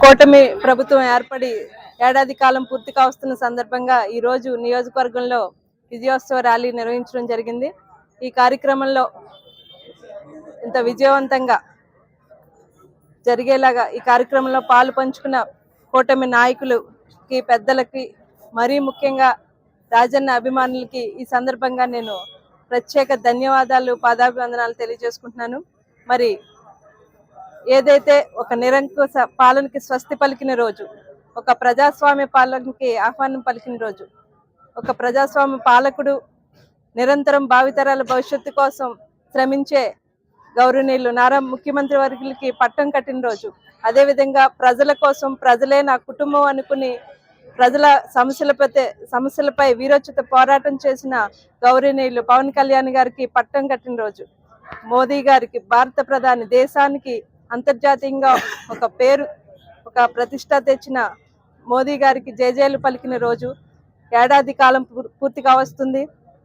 కూటమి ప్రభుత్వం ఏర్పడి ఏడాది కాలం పూర్తి కావస్తున్న సందర్భంగా ఈరోజు నియోజకవర్గంలో విజయోత్సవ ర్యాలీ నిర్వహించడం జరిగింది. ఈ కార్యక్రమంలో ఇంత విజయవంతంగా జరిగేలాగా ఈ కార్యక్రమంలో పాలు పంచుకున్న కూటమి నాయకులకి పెద్దలకి మరీ ముఖ్యంగా రాజన్న అభిమానులకి ఈ సందర్భంగా నేను ప్రత్యేక ధన్యవాదాలు పాదాభివందనాలు తెలియజేసుకుంటున్నాను. మరి ఏదైతే ఒక నిరంకుశ పాలనకి స్వస్తి పలికిన రోజు ఒక ప్రజాస్వామ్య పాలనకి ఆహ్వానం పలికిన రోజు ఒక ప్రజాస్వామ్య పాలకుడు నిరంతరం భావితరాల భవిష్యత్తు కోసం శ్రమించే గౌరవనీయులు నారా ముఖ్యమంత్రి వర్గులకి పట్టం కట్టిన రోజు అదేవిధంగా ప్రజల కోసం ప్రజలే నా కుటుంబం అనుకుని ప్రజల సమస్యలపై సమస్యలపై వీరోచిత పోరాటం చేసిన గౌరవనీయులు పవన్ కళ్యాణ్ గారికి పట్టం కట్టిన రోజు మోదీ గారికి భారత ప్రధాని దేశానికి అంతర్జాతీయంగా ఒక పేరు ఒక ప్రతిష్ట తెచ్చిన మోదీ గారికి జేజేలు పలికిన రోజు ఏడాది కాలం పూర్- పూర్తిగా వస్తుంది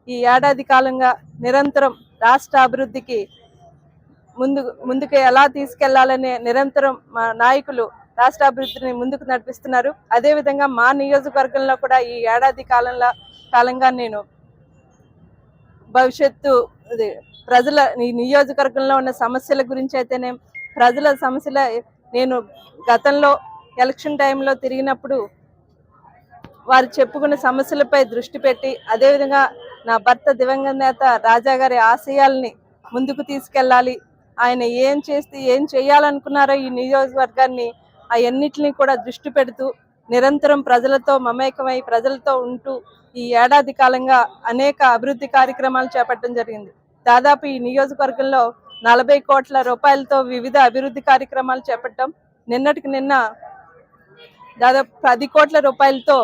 ఈ ఏడాది కాలంగా నిరంతరం రాష్ట్ర అభివృద్ధికి ముందు ముందుకు ఎలా తీసుకెళ్ళాలనే నిరంతరం మా నాయకులు రాష్ట్ర అభివృద్ధిని ముందుకు నడిపిస్తున్నారు. అదేవిధంగా మా నియోజకవర్గంలో కూడా ఈ ఏడాది కాలంలో కాలంగా నేను భవిష్యత్తు ప్రజల ఈ నియోజకవర్గంలో ఉన్న సమస్యల గురించి అయితేనే ప్రజల సమస్యల నేను గతంలో ఎలక్షన్ టైంలో తిరిగినప్పుడు వారు చెప్పుకున్న సమస్యలపై దృష్టి పెట్టి అదేవిధంగా నా భర్త దివంగత నేత రాజా గారి ఆశయాల్ని ముందుకు తీసుకెళ్ళాలి. ఆయన ఏం చేస్తే ఏం చేయాలనుకున్నారో ఈ నియోజకవర్గాన్ని అవన్నిటిని కూడా దృష్టి పెడుతూ నిరంతరం ప్రజలతో మమేకమై ప్రజలతో ఉంటూ ఈ ఏడాది కాలంగా అనేక అభివృద్ధి కార్యక్రమాలు చేపట్టడం జరిగింది. దాదాపు ఈ నియోజకవర్గంలో నలభై కోట్ల రూపాయలతో వివిధ అభివృద్ధి కార్యక్రమాలు చేపట్టడం. నిన్నటికి నిన్న దాదాపు పది కోట్ల రూపాయలతో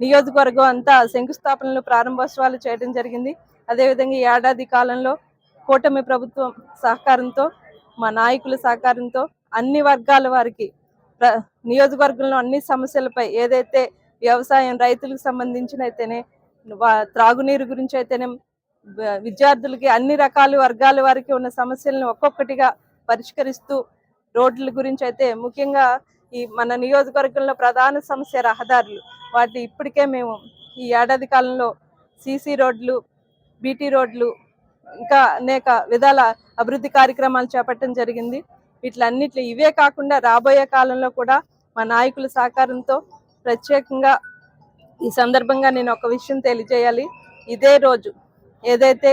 నియోజకవర్గం అంతా శంకుస్థాపనలు ప్రారంభోత్సవాలు చేయడం జరిగింది. అదేవిధంగా ఈ ఏడాది కాలంలో కూటమి ప్రభుత్వం సహకారంతో మా నాయకుల సహకారంతో అన్ని వర్గాల వారికి నియోజకవర్గంలో అన్ని సమస్యలపై ఏదైతే వ్యవసాయం రైతులకు సంబంధించిన అయితేనే త్రాగునీరు గురించి అయితేనే విద్యార్థులకి అన్ని రకాల వర్గాల వారికి ఉన్న సమస్యలను ఒక్కొక్కటిగా పరిష్కరిస్తూ రోడ్ల గురించి అయితే ముఖ్యంగా ఈ మన నియోజకవర్గంలో ప్రధాన సమస్య రహదారులు. వాటి ఇప్పటికే మేము ఈ ఏడాది కాలంలో సీసీ రోడ్లు బీటీ రోడ్లు ఇంకా అనేక విధాల అభివృద్ధి కార్యక్రమాలు చేపట్టడం జరిగింది. వీటిలన్నిట్లో ఇవే కాకుండా రాబోయే కాలంలో కూడా మా నాయకుల సహకారంతో ప్రత్యేకంగా ఈ సందర్భంగా నేను ఒక విషయం తెలియజేయాలి. ఇదే రోజు ఏదైతే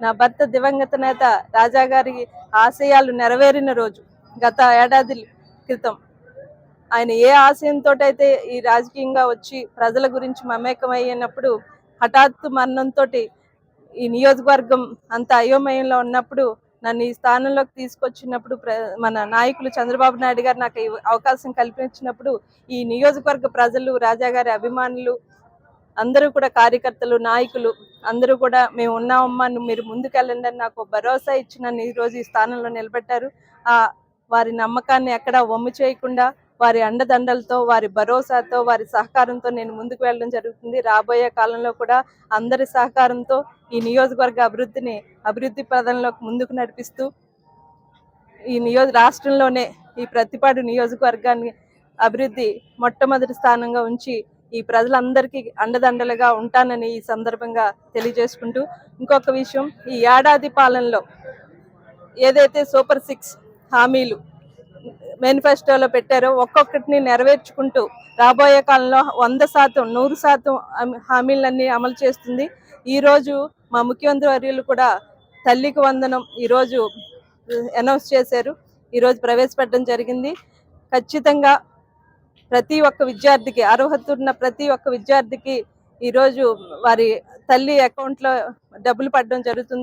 నా భర్త దివంగత నేత రాజా గారి ఆశయాలు నెరవేరిన రోజు గత ఏడాది క్రితం ఆయన ఏ ఆశయంతో అయితే ఈ రాజకీయంగా వచ్చి ప్రజల గురించి మమేకమయ్యినప్పుడు హఠాత్తు మరణంతో ఈ నియోజకవర్గం అంత అయోమయంలో ఉన్నప్పుడు నన్ను ఈ స్థానంలోకి తీసుకొచ్చినప్పుడు ప్ర- మన నాయకులు చంద్రబాబు నాయుడు గారు నాకు అవకాశం కల్పించినప్పుడు ఈ నియోజకవర్గ ప్రజలు రాజా గారి అభిమానులు అందరూ కూడా కార్యకర్తలు నాయకులు అందరూ కూడా మేము ఉన్నామమ్మా మీరు ముందుకెళ్ళండి అని నాకు భరోసా ఇచ్చి నన్ను ఈ రోజు ఈ స్థానంలో నిలబెట్టారు. ఆ వారి నమ్మకాన్ని ఎక్కడ వమ్ము చేయకుండా వారి అండదండలతో వారి భరోసాతో వారి సహకారంతో నేను ముందుకు వెళ్ళడం జరుగుతుంది. రాబోయే కాలంలో కూడా అందరి సహకారంతో ఈ నియోజకవర్గ అభివృద్ధిని అభివృద్ధి పదంలోకి ముందుకు నడిపిస్తూ ఈ నియోజ రాష్ట్రంలోనే ఈ ప్రతిపాడు నియోజకవర్గాన్ని అభివృద్ధి మొట్టమొదటి స్థానంగా ఉంచి ఈ ప్రజలందరికీ అండదండలుగా ఉంటానని ఈ సందర్భంగా తెలియజేసుకుంటూ ఇంకొక విషయం ఈ ఏడాది పాలనలో ఏదైతే సూపర్ సిక్స్ హామీలు మేనిఫెస్టోలో పెట్టారో ఒక్కొక్కటిని నెరవేర్చుకుంటూ రాబోయే కాలంలో వంద శాతం నూరు శాతం హామీలన్నీ అమలు చేస్తుంది. ఈరోజు మా ముఖ్యమంత్రి వర్యులు కూడా తల్లికి వందనం ఈరోజు అనౌన్స్ చేశారు. ఈరోజు ప్రవేశపెట్టడం జరిగింది. ఖచ్చితంగా ప్రతి ఒక్క విద్యార్థికి అర్హత ఉన్న ప్రతి ఒక్క విద్యార్థికి ఈరోజు వారి తల్లి అకౌంట్లో డబ్బులు పడడం జరుగుతుంది.